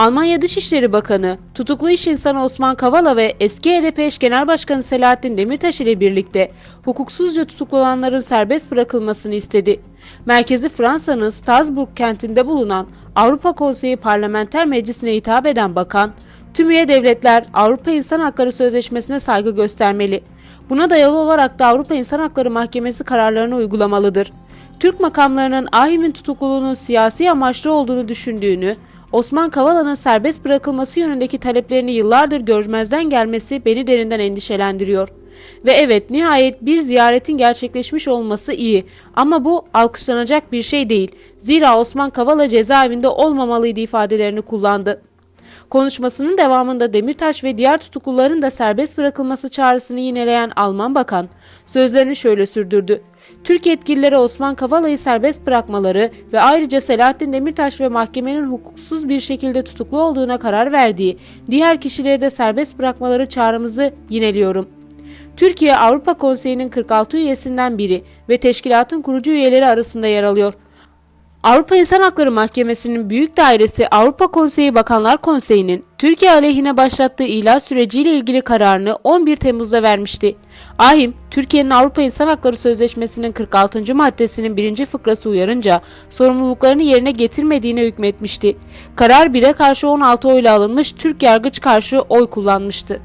Almanya Dışişleri Bakanı, tutuklu iş insanı Osman Kavala ve eski HDP eş genel başkanı Selahattin Demirtaş ile birlikte hukuksuzca tutuklananların serbest bırakılmasını istedi. Merkezi Fransa'nın Strasbourg kentinde bulunan Avrupa Konseyi Parlamenter Meclisi'ne hitap eden bakan, tüm üye devletler Avrupa İnsan Hakları Sözleşmesi'ne saygı göstermeli. Buna dayalı olarak da Avrupa İnsan Hakları Mahkemesi kararlarını uygulamalıdır. Türk makamlarının Ahim'in tutukluluğunun siyasi amaçlı olduğunu düşündüğünü, Osman Kavala'nın serbest bırakılması yönündeki taleplerini yıllardır görmezden gelmesi beni derinden endişelendiriyor. Ve evet nihayet bir ziyaretin gerçekleşmiş olması iyi ama bu alkışlanacak bir şey değil. Zira Osman Kavala cezaevinde olmamalıydı ifadelerini kullandı. Konuşmasının devamında Demirtaş ve diğer tutukluların da serbest bırakılması çağrısını yineleyen Alman bakan sözlerini şöyle sürdürdü. Türk yetkilileri Osman Kavala'yı serbest bırakmaları ve ayrıca Selahattin Demirtaş ve mahkemenin hukuksuz bir şekilde tutuklu olduğuna karar verdiği diğer kişileri de serbest bırakmaları çağrımızı yineliyorum. Türkiye Avrupa Konseyi'nin 46 üyesinden biri ve teşkilatın kurucu üyeleri arasında yer alıyor. Avrupa İnsan Hakları Mahkemesi'nin büyük dairesi Avrupa Konseyi Bakanlar Konseyi'nin Türkiye aleyhine başlattığı ihlal süreciyle ilgili kararını 11 Temmuz'da vermişti. Ahim, Türkiye'nin Avrupa İnsan Hakları Sözleşmesi'nin 46. maddesinin birinci fıkrası uyarınca sorumluluklarını yerine getirmediğine hükmetmişti. Karar 1'e karşı 16 oyla alınmış, Türk yargıç karşı oy kullanmıştı.